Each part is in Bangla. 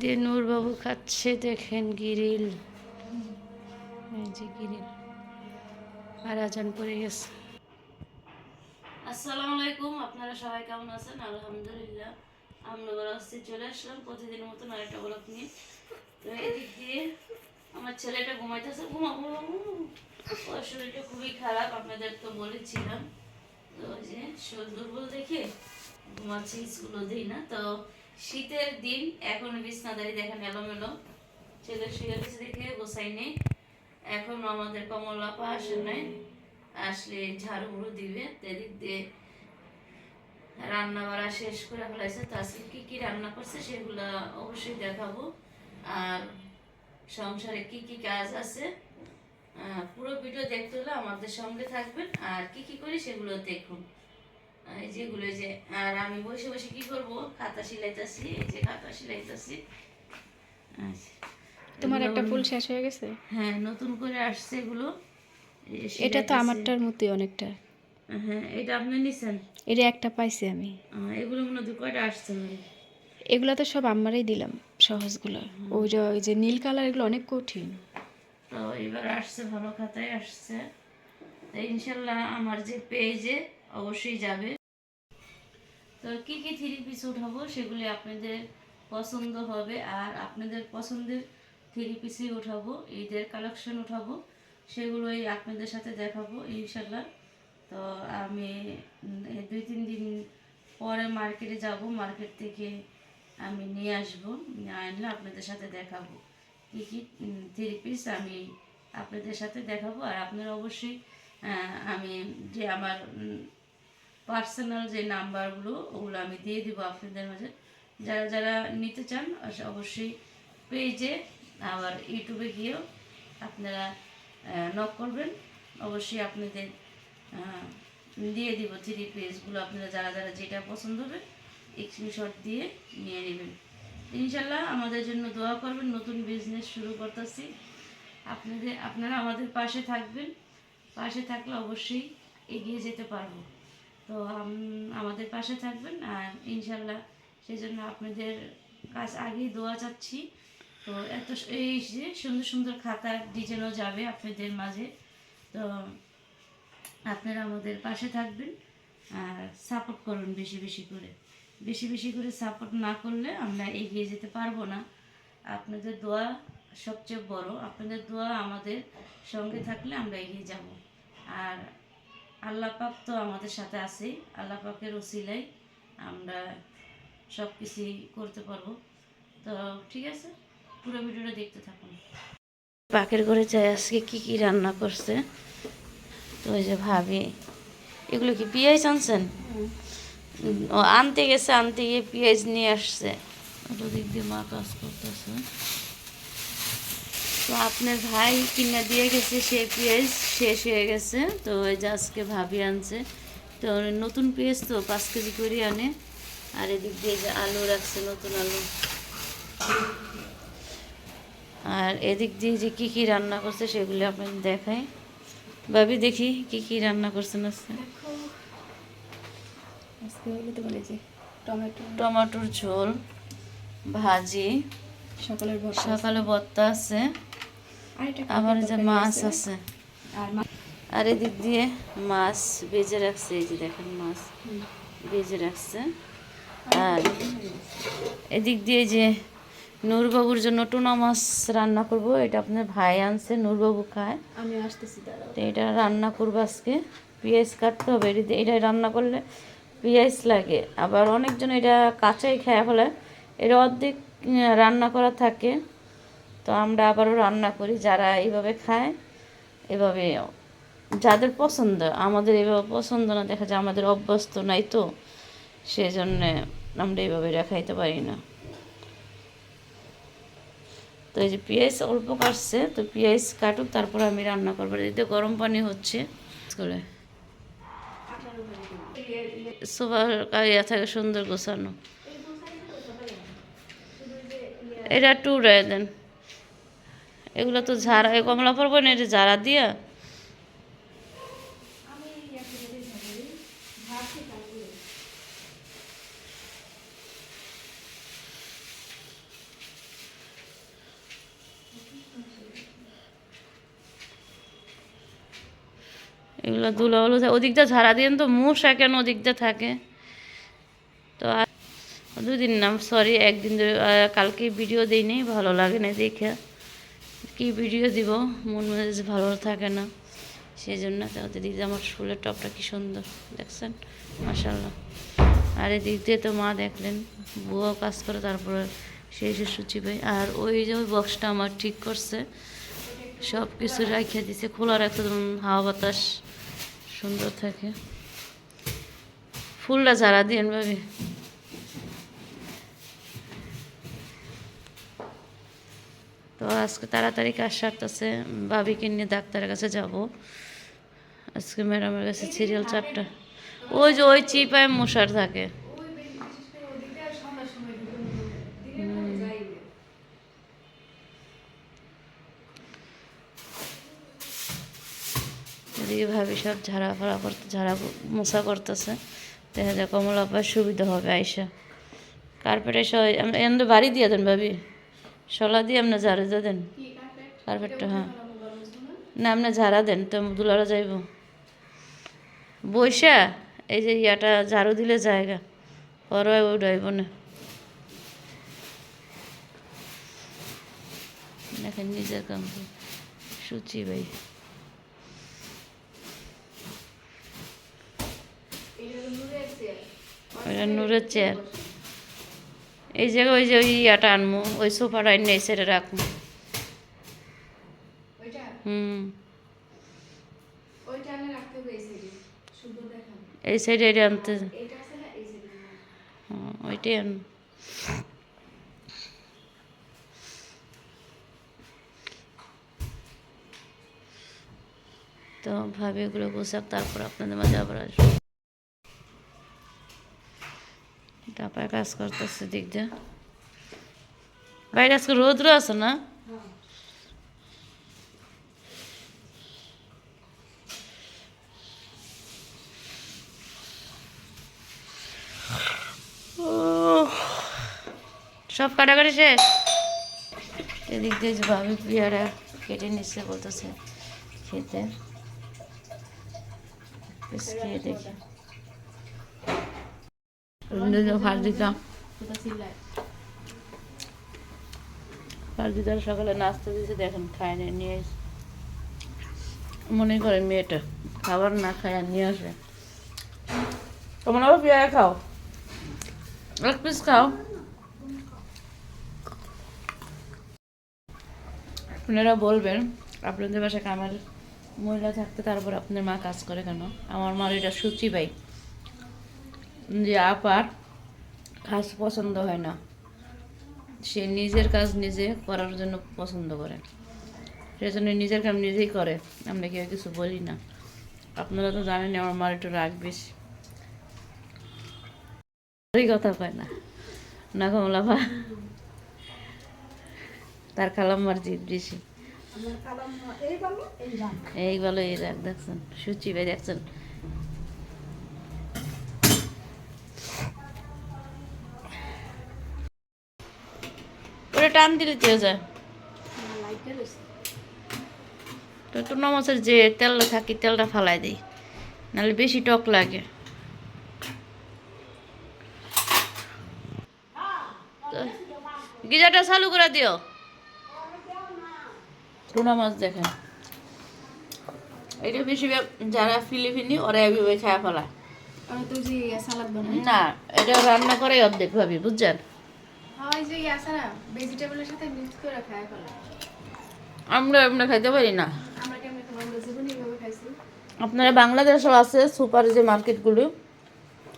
দিয়ে নূরবাবু খাচ্ছে, দেখেন গিরিল। গিরিল। আর আজান পড়ে গেছে। আসসালামু আলাইকুম, আপনারা সবাই কেমন আছেন? আলহামদুলিল্লাহ আমরা বলা চলে আসলাম প্রতিদিনের মতন আরেকটা ব্লক নিয়ে। তো এদিক দিয়ে আমার ছেলেটা ঘুমাইতেছে। ঘুমা ঘুমা ঘুমা ওর শরীরটা খুবই খারাপ, আপনাদের তো বলেছিলাম। তো ওই যে শরীর দুর্বল দেখে ঘুমাচ্ছে, স্কুলও দিই না। তো শীতের দিন, এখন বিছনাদারি দেখেন এলোমেলো ছেলে শুয়ে গেছে দেখে গোসাই নেই। এখন আমাদের কমলা পা আসে নাই। আসলে ঝাড়ু মুড়ু দিবে, এদিক দিয়ে রান্না বাড়া শেষ করে ফেলাইছে। তো আজকে কি কি রান্না করছে সেগুলো অবশ্যই দেখাবো। আর সংসারে কি কি কাজ আছে পুরো ভিডিও দেখতে হলে আমাদের সঙ্গে থাকবেন। আর কি কি করি সেগুলো দেখুন। এই যেগুলো যে আর আমি বসে বসে কি করব? খাতা সিলাইতাছি এই যে খাতা সিলাইতাছি। আচ্ছা। তোমার একটা ফুল শেষ হয়ে গেছে? হ্যাঁ নতুন করে আসছে এগুলো। এটা তো আমারটার মতোই অনেকটা। হ্যাঁ এটা আপনি নিছেন? এটা একটা পাইছি আমি। এগুলো মনে হয় দু কয়টা আসছে এগুলো তো সব আমারই দিলাম সহজগুলো। ওই যে ওই যে নীল কালার এগুলো অনেক কঠিন। তো এবার আসছে ভালো খাতায় আসছে। ইনশাল্লাহ আমার যে পেজে অবশ্যই যাবে। তো কী কী থ্রি পিস উঠাবো সেগুলি আপনাদের পছন্দ হবে আর আপনাদের পছন্দের থ্রি পিসই উঠাবো, ঈদের কালেকশন উঠাবো, সেগুলোই আপনাদের সাথে দেখাবো ইনশাল্লাহ তো আমি দুই তিন দিন পরে মার্কেটে যাব, মার্কেট থেকে আমি নিয়ে আসব আনলে আপনাদের সাথে দেখাবো। কী কী থ্রি পিস আমি আপনাদের সাথে দেখাবো আর আপনারা অবশ্যই আমি যে আমার পার্সোনাল যে নাম্বারগুলো ওগুলো আমি দিয়ে দিব আপনাদের মাঝে। যারা যারা নিতে চান অবশ্যই পেজে আবার ইউটিউবে গিয়েও আপনারা নক করবেন। অবশ্যই আপনাদের দিয়ে দিব থ্রি পেজগুলো আপনারা যারা যারা যেটা পছন্দ হবে স্ক্রিনশট দিয়ে নিয়ে নেবেন। ইনশাল্লাহ আমাদের জন্য দোয়া করবেন, নতুন বিজনেস শুরু করতেছি। আপনাদের, আপনারা আমাদের পাশে থাকবেন। পাশে থাকলে অবশ্যই এগিয়ে যেতে পারব। তো আমাদের পাশে থাকবেন আর ইনশাল্লাহ সেই জন্য আপনাদের কাজ আগেই দোয়া চাচ্ছি। তো এত এই যে সুন্দর সুন্দর খাতার ডিজাইনও যাবে আপনাদের মাঝে। তো আপনারা আমাদের পাশে থাকবেন আর সাপোর্ট করুন বেশি বেশি করে। বেশি বেশি করে সাপোর্ট না করলে আমরা এগিয়ে যেতে পারব না। আপনাদের দোয়া সবচেয়ে বড়। আপনাদের দোয়া আমাদের সঙ্গে থাকলে আমরা এগিয়ে যাব। আর আল্লাহ পাক তো আমাদের সাথে আছেই। আল্লাহ পাকের ওসিলাই আমরা সব কিছুই করতে পারব। তো ঠিক আছে পুরো ভিডিওটা দেখতে থাকুন। পাকের ঘরে যাই আজকে কি কি রান্না করছে? তো ওই যে ভাবি এগুলো কি পেঁয়াজ আনছেন? ও আনতে গেছে আনতে গিয়ে পেঁয়াজ নিয়ে আসছে। দিক দিয়ে মা কাজ করতেছে। তো আপনার ভাই কিনা দিয়ে গেছে সে পেঁয়াজ শেষ হয়ে গেছে। তো ওই যে আজকে ভাবি আনছে। তো নতুন পেঁয়াজ তো পাঁচ কেজি করে আনে। আর এদিক দিয়ে যে আলু রাখছে নতুন আলু। আর এদিক দিয়ে যে কী কী রান্না করছে সেগুলো আপনাদের দেখাই। ভাবি দেখি কি কি রান্না করছেন আজকে। টমেটো। টমেটোর ঝোল ভাজি সকালের সকালে ভর্তা আছে। আবার যে মাছ আছে। আর এদিক দিয়ে মাছ বেজে রাখছে এই যে দেখেন মাছ বেজে রাখছে। আর এদিক দিয়ে যে নূরবাবুর জন্য টুনা মাছ রান্না করব এটা আপনার ভাই আনছে নূরবাবু খায়। আমি আসতেছি তো এটা রান্না করব আজকে। পেঁয়াজ কাটতে হবে এটা এটা রান্না করলে পেঁয়াজ লাগে। আবার অনেকজন এটা কাঁচাই খেয়ে ফেলে এটা অর্ধেক রান্না করা থাকে। তো আমরা আবারও রান্না করি, যারা এইভাবে খায়, এভাবে যাদের পছন্দ, আমাদের এভাবে পছন্দ না, দেখা যায় আমাদের অভ্যস্ত নাই তো, সেজন্যে আমরা এইভাবে দেখাইতে পারি না। তো এই যে পেঁয়াজ অল্প কাটছে, তো পেঁয়াজ কাটুক, তারপর আমি রান্না করব। এতে গরম পানি হচ্ছে, করে। সোফার কারিয়া থাকে সুন্দর গোছানো। এটা উড়াই দেন। এগুলো তো ঝাড়া এই কমলা পর্ব নেই ঝাড়া দিয়া। এগুলো ধুলো হলো ওদিকটা ঝাড়া দিয়ে তো, মশা কেন ওদিকটা থাকে? তো আর দুদিন নাম সরি একদিন কালকে ভিডিও দিই ভালো লাগে না দেখে কি ভিডিও দিব, মন মেজাজ ভালো থাকে না সেই জন্য তাহলে দিদি আমার ফুলের টপটা কি সুন্দর, দেখছেন? মাসাল্লাহ আর দিয়ে তো মা দেখলেন বুয়াও কাজ করে, তারপরে সেই এসে সুচি পাই আর ওই যে ওই বক্সটা আমার ঠিক করছে সব কিছু রাখিয়ে দিছে খোলা রাখতে যেমন হাওয়া বাতাস, সুন্দর থাকে। ফুলটা ঝাড়া দিয়েন ভাবি। তো আজকে তাড়াতাড়ি কাজ সারতেছে, ভাবিকে নিয়ে ডাক্তারের কাছে যাব। আজকে ম্যাডামের কাছে সিরিয়াল চারটা ওই যে ওই চিপায় মশার থাকে। ভাবি সব ঝাড়া ফাড়া করতে ঝাড়া মশা করতেছে। দেখা যায় কমলা সুবিধা হবে আইসা। কার্পেট এসে এমনি বাড়ি দিয়ে দেন ভাবি। শলা দিয়ে আপনি ঝাড়ু দিয়ে দেন। কার্পেটটা হ্যাঁ। না আপনি ঝাড়া দেন তো দুলারা যাইব। বৈশা এই যে ইয়াটা ঝাড়ু দিলে জায়গা পরে উঠাইব না। দেখেন নিজের কাম সুচি ভাই। নূরের চেয়ার এই যে ওই যে ওই ইয়াটা আনব ওই সোফাটা এনে সাইডে রাখব হুম। এই সাইডে এটা আনতে। ওইটাই আন তো ভাবি এগুলো পোশাক তারপর আপনাদের মাঝে আবার আসব। তারপরে কাজ করতেছে দিক দিয়ে। বাইরে আজকে রোদ্র আছে না? সব কাটাকাটি শেষ? এদিক দিয়ে যে ভাবি পেয়ারা কেটে নিচ্ছে বলতেছে খেতে। খেয়ে দেখি। ভাত দিতাম ভাত সকালে নাস্তা দিয়েছে, দেখেন খায় না, নিয়ে মনে করে মেয়েটা, খাবার না খায় আর নিয়ে আসে তোমরা পেয়ারা খাও? এক পিস খাও। আপনারা বলবেন, আপনাদের বাসায় কামার মহিলা থাকতে তারপর আপনার মা কাজ করে কেন? আমার মার এটা সূচি পাই যে আপার কাজ পছন্দ হয় না সে নিজের কাজ নিজে করার জন্য পছন্দ করে। সেজন্য নিজের কাজ নিজেই করে। আমরা কেউ কিছু বলি না। আপনারা তো জানেন আমার মার একটু রাগ বেশি। কথা কয় না। না কমলা ভা তার কালাম্মার জিদ বেশি। এই বলো এই রাগ দেখছেন? সুচি ভাই দেখছেন? টান দিলে চেয়ে যায়। তো টুনা মাছের যে তেলটা থাকি তেলটা ফালাই দিই। নাহলে বেশি টক লাগে। তো গিজারটা চালু করে দিও। টুনা মাছ দেখেন। এটা বেশি যারা ফিলিপিনি ওরা এভাবে খায় ফেলা আমি তো যে সালাদ বানাই না এটা রান্না করে অর্ধেক ভাবি বুঝছেন? হয় যে সারা ভেজিটেবলের সাথে মিক্স করে খায় ফেলা আমরা এমনি খাইতে পারি না। আমরা কেমন খাবার আমরা জীবনে এইভাবে খাইছি? আপনারা বাংলাদেশও আছে সুপার যে মার্কেটগুলো।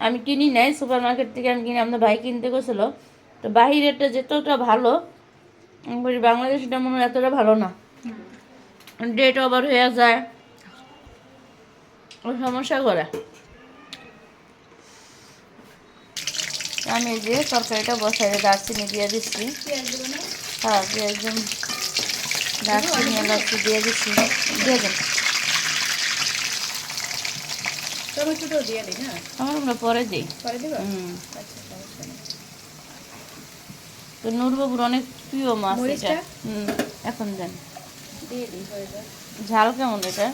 আমি কিনি নাই সুপার মার্কেট থেকে আমি কিনি আপনার ভাই কিনতে গেছিল। তো বাহিরেরটা যেতটা ভালো বলি বাংলাদেশটা মনে হয় এতটা ভালো না। ডেট ওভার হয়ে যায়। ও সমস্যা করে। আমি এই যে তরকারিটা বসাই দারচিনি দিয়ে দিচ্ছি। পেঁয়াজ হ্যাঁ একদম দারচিনি এলাচি দিয়ে দিচ্ছি। দিয়ে দেন। টমেটোটাও দিয়ে দিই না? আমার আমরা পরে দিই। পরে দেবো? হুম। আচ্ছা সমস্যা নেই। তো নূরবাবুর অনেক প্রিয় মাছ এটা? হুম এখন দেন। দিয়ে দিই ঝাল কেমন এটা?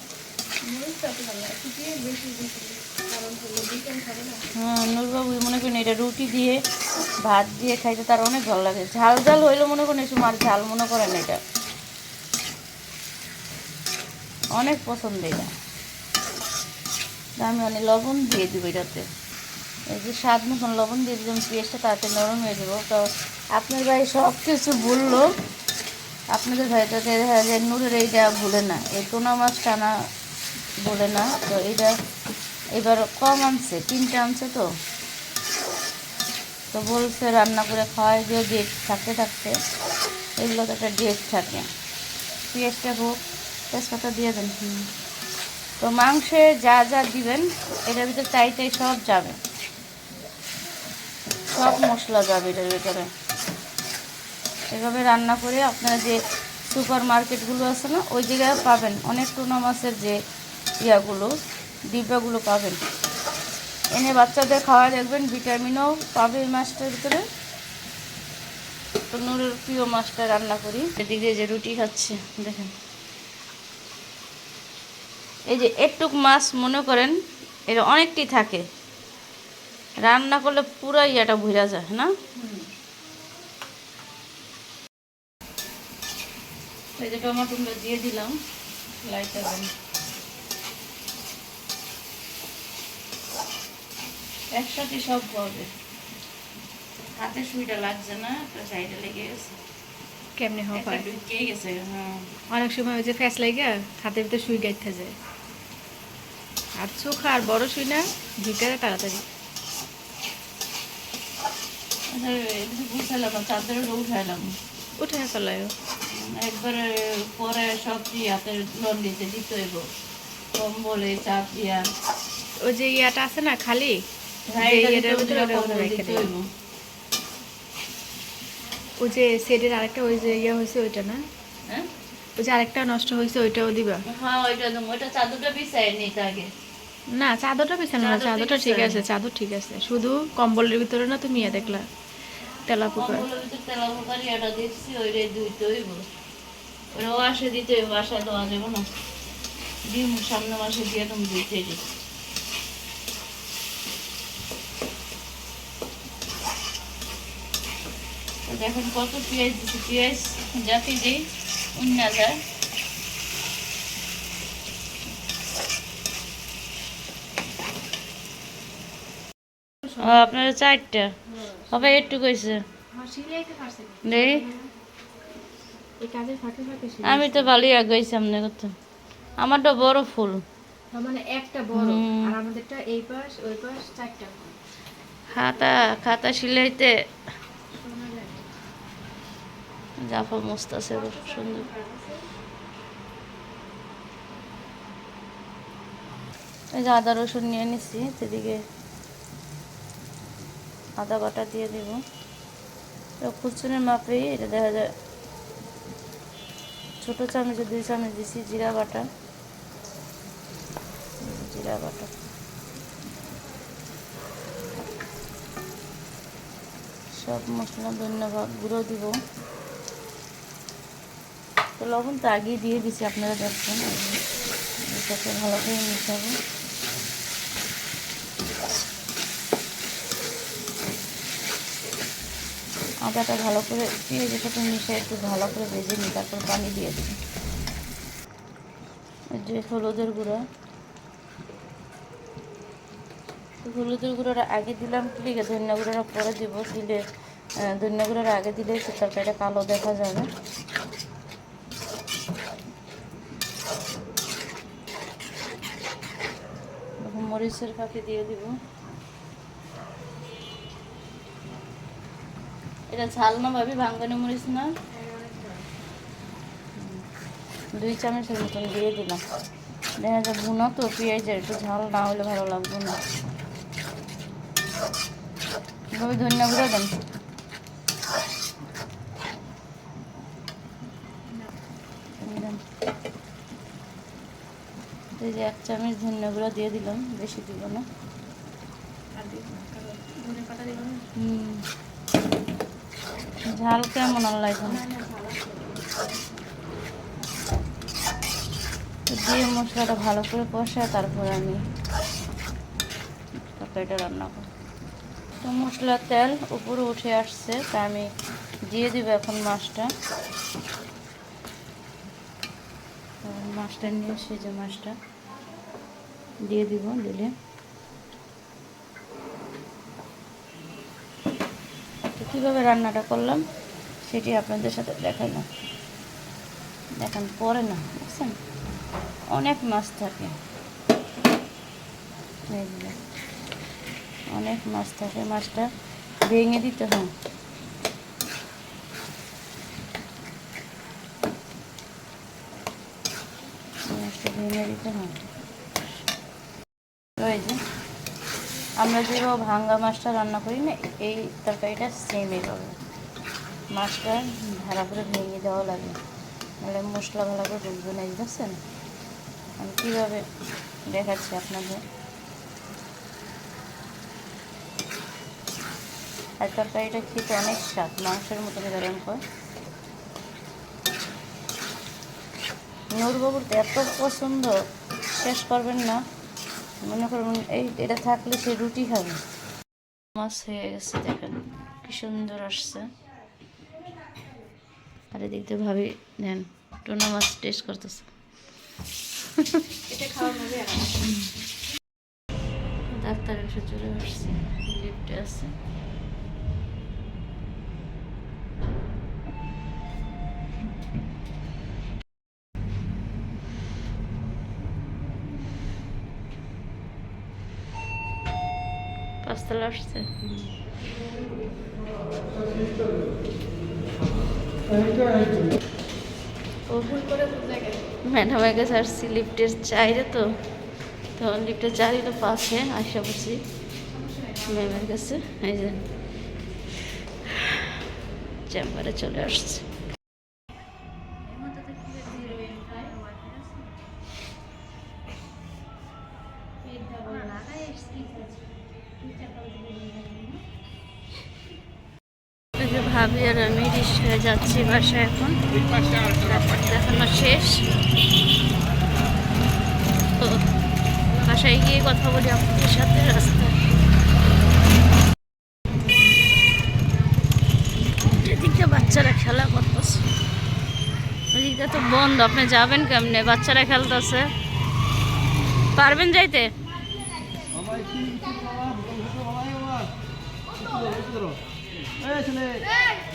হ্যাঁ নূরবাবু, মনে করেন এটা রুটি দিয়ে, ভাত দিয়ে খাইতে তার অনেক ভালো লাগে। ঝাল ঝাল হইলে মনে করেন এসব আর ঝাল মনে করেন এটা। অনেক পছন্দ এটা। আমি অনেক লবণ দিয়ে দিব এটাতে। এই যে স্বাদ মতন লবণ দিয়ে দিলাম, পেঁয়াজটা তাতে নরম হয়ে যাব। তো আপনার ভাই সব কিছু ভুললো আপনাদের ভাই তো দেখা যায় নূরের এইটা ভুলে না। এই টোনা মাছ টানা বলে না। তো এটা এবার কম আনছে, তিনটে আনছে তো। তো বলছে রান্না করে খাওয়াই দিয়ে ডেট থাকতে থাকতে এগুলো তো একটা ডেট থাকে। পেঁয়াজটা হোক, তেজপাতা দিয়ে দেন। তো মাংসে যা যা দিবেন, এটার ভিতরে চাই সব যাবে। সব মশলা যাবে এটার ভিতরে। এভাবে রান্না করে আপনারা যে সুপার মার্কেটগুলো আছে না, ওই জায়গায় পাবেন। অনেক টুনা মাছের যে ইয়াগুলো ডিব্বাগুলো পাবেন। এনে বাচ্চাদের খাওয়া দেখবেন ভিটামিনও পাবে এই মাছটার ভিতরে। তো নুরের প্রিয় মাছটা রান্না করি। এদিকে যে রুটি খাচ্ছে, দেখেন। এই যে একটুক মাছ মনে করেন এটা অনেকটি থাকে। রান্না করলে পুরো ইয়াটা ভুলা যায়, না? এই যে টমাটোগুলো দিয়ে দিলাম লাইটটা একসাথে সব হবে। হাতে সুইটা লাগছে না একটা সাইডে লেগে গেছে। কেমনে হ্যাঁ। অনেক সময় ওই যে ফ্যাস লাগে হাতের ভিতরে সুই গাইতে যায়। আর চোখা আর বড় সুই না ভিতরে তাড়াতাড়ি। আচ্ছা, চাদরে উঠাইলাম। উঠে ফেলায় একবারে পরে সব দিয়ে হাতে লন্ডিতে দিতে হইব? কম্বলে চাপ দিয়া। ওই যে ইয়াটা আছে না খালি? যে এটা ইয়েটার দিতে ভিতরে হইব, ওটা ওটা কম্বল রেখে দিতে দেয়। হইব। ওই যে সেটের আরেকটা ওই যে ইয়ে হয়েছে ওইটা না? ওই যে আরেকটা নষ্ট হয়েছে ওইটাও দিবা? হ্যাঁ ওইটা দেবো ওইটা চাদরটা বিছাই নিতে আগে। না চাদরটা বিছানো না চাদরটা ঠিক আছে চাদর ঠিক আছে। শুধু কম্বলের ভিতরে না তুমি ইয়ে দেখলা তেলা পোকা। কম্বলের তেলা পোকারি এটা দিচ্ছি ওইটাই দুইতে হইব। ওটা আসে দিতে আসায় দেওয়া যাব না। ডিম সামনে মাসে দিয়ে তুমি দিতে দিই দেখেন কত পেঁয়াজ দিচ্ছি পেঁয়াজ যাতে দিই উন্না যায় আপনারা চারটা? হবে একটু কইছে। আমি তো ভালোই আগাইছি সামনে করতে আমারটা বড় ফুল। মানে একটা বড়। আর আমাদেরটা এই পাশ ওই পাশ চারটা। খাতা খাতা সিলাইতে জাফা মস্ত আছে সুন্দর এই যে আদা রসুন নিয়ে নিচ্ছি সেদিকে আদা বাটা দিয়ে দেব। খুচুনের মাপেই এটা দেখা যায় ছোটো চামচে দুই চামচ দিছি, জিরা বাটা। জিরা বাটা। সব মশলা ধন্যবাদ, গুঁড়ো দিব। তো লবণ তো আগেই দিয়ে দিছি, আপনারা দেখছেন এটাকে ভালো করে মিশাবো। আদাটা ভালো করে, পেঁয়াজের সাথে মিশিয়ে একটু ভালো করে ভেজে নিই, তারপর পানি দিয়ে দিই। যে হলুদের গুঁড়া। হলুদের গুঁড়োটা আগে দিলাম, ঠিক আছে, ধনিয়া গুঁড়োটা পরে দিব। দিলে ধনিয়া গুঁড়োটা আগে দিলে তরকারিটা কালো দেখা যাবে এখন মরিচের ফাঁকে দিয়ে দিব। এটা ঝাল না ভাবি, ভাঙ্গানি মরিচ না। দুই চামচের মতন দিয়ে দিলাম। দেখা যায় বুনো তো, পেঁয়াজের একটু ঝাল না হলে ভালো লাগবে না। ধনিয়া গুঁড়ো দেন। এই যে এক চামচ ধনিয়া গুঁড়ো দিয়ে দিলাম বেশি দিব না। ঝাল কেমন এখন দিয়ে মশলাটা ভালো করে কষায় তারপর আমি তরকারিটা রান্না করব। তো মশলার তেল উপরে উঠে আসছে তা আমি দিয়ে দিব এখন মাছটা। মাছটা নিয়ে এসে যে মাছটা। দিয়ে দিব, দিলে। তো কীভাবে রান্নাটা করলাম, সেটি আপনাদের সাথে দেখাইলাম। দেখান, পরে না, বুঝছেন? অনেক মাছ থাকে। অনেক মাছ থাকে, মাছটা ভেঙে দিতে হয়। ভেঙে দিতে হয়। তো এই যে আমরা যেভাবে ভাঙ্গা মাছটা রান্না করি না, এই তরকারিটা সেম এইভাবে মাছটা ভালো করে ভেঙে দেওয়া লাগে, নাহলে মশলা ভালো করে ঢুকবে না, বুঝছেন? আমি কীভাবে দেখাচ্ছি আপনাদের আর তরকারিটা খেতে অনেক স্বাদ, মাংসের মতন গরম হয়। নূরবাবুর এত পছন্দ, শেষ করবেন না। মনে করুন এই এটা থাকলে সে রুটি খাবে। মাছ হয়ে গেছে দেখেন কি সুন্দর আসছে। আর এদিক দিয়ে ভাবি দেন টোনা মাছ টেস্ট করতেছে। এটা ডাক্তার এসে চলে আসছে লিফটে আছে। পাঁচতলা আসছে ম্যাডামের কাছে আসছি লিফটের চাইরে তো। তখন লিফটের চাইরে পাশে আসা বসি ম্যামের কাছে। এই যে। চেম্বারে চলে আসছে। যাচ্ছি বাসায় এখন। দেখানো শেষ। তো বাসায় গিয়ে কথা বলি আপনাদের সাথে, রাস্তায়। এদিকটা বাচ্চারা খেলা করতেছে। ওদিকটা তো বন্ধ, আপনি যাবেন কেমনে? বাচ্চারা খেলতেছে। পারবেন যাইতে? খেলা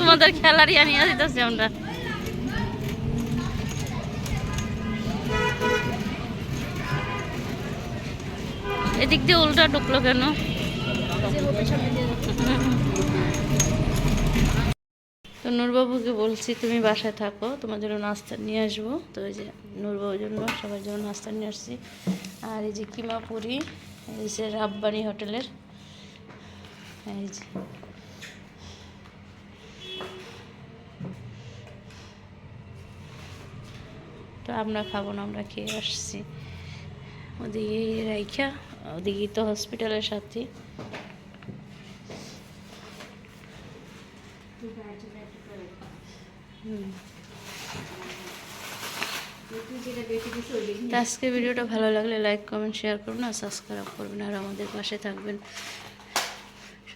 তোমাদের খেলারই আনিয়ে দিতেছি আমরা। এদিক দিয়ে উল্টা ঢুকলো কেন। তো নূরবাবুকে বলছি, তুমি বাসায় থাকো, তোমার জন্য নাস্তা নিয়ে আসব। তো এই যে নূরবাবুর জন্য, সবার জন্য নাস্তা নিয়ে আসছি। আর এই যে কিমাপুরি, এই যে রাব্বানি হোটেলের তো আমরা খাব না, আমরা খেয়ে আসছি। ওদিকে রাইখা, ওদিকে তো হসপিটালের সাথে। আজকে ভিডিওটা ভালো লাগলে লাইক কমেন্ট শেয়ার করুন আর সাবস্ক্রাইব করবেন আর আমাদের পাশে থাকবেন।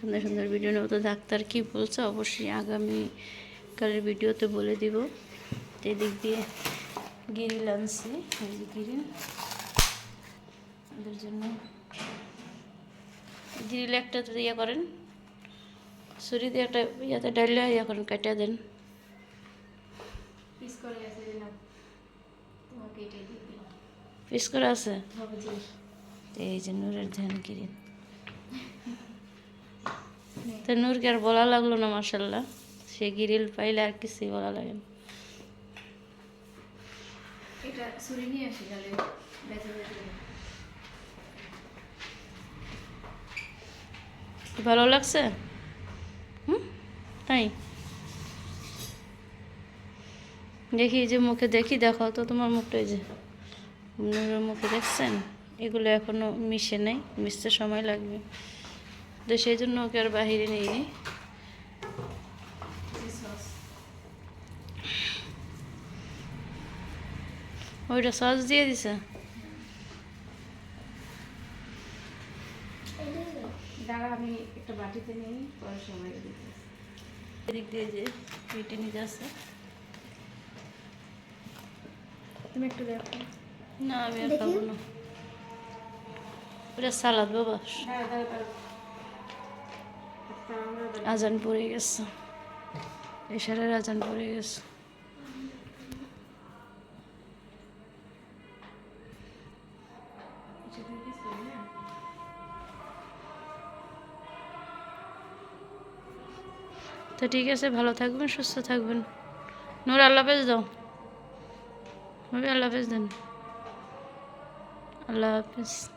সুন্দর সুন্দর ভিডিও নেব। তো ডাক্তার কি বলছে অবশ্যই আগামীকালের ভিডিওতে বলে দিব। এদিক দিয়ে গিরিল আনছি। এই যে গিরিল ওদের জন্য গিরিল একটা তো ইয়ে করেন ছুরি দিয়ে একটা ইয়াতে ডাইলে ইয়ে করেন কাটিয়ে দেন। পিস করে আছে দিলাম তোমাকে এটাই দিয়ে দিলাম। পিস করে আছে? হবে যে। তো এই যে নূরের ধ্যান গিরিল তো নূরকে আর বলা লাগল না মার্শাল্লাহ সে গিরিল পাইলে আর কিছুই বলা লাগে না। ভালো লাগছে? হুম? তাই? দেখি যে মুখে দেখি দেখো তো তোমার মুখটা এই যে। নূরের মুখে দেখছেন? এগুলো এখনও মিশে নাই মিশতে সময় লাগবে। তো সেই জন্য ওকে আর বাহিরে নিইনি। ওইটা সস দিয়ে দিছে? আমি নিই সময় এদিক দিয়ে নিয়ে যাচ্ছে। তুমি একটু না আমি আর খাব না। ওটা সালাদ বাবা। আজান পড়ে গেছে। এশারের আজান পড়ে গেছে? তো ঠিক আছে, ভালো থাকবেন, সুস্থ থাকবেন। নূর, আল্লাহ হাফেজ দাও। নূর আল্লাহ হাফেজ দেন। আল্লাহ হাফেজ।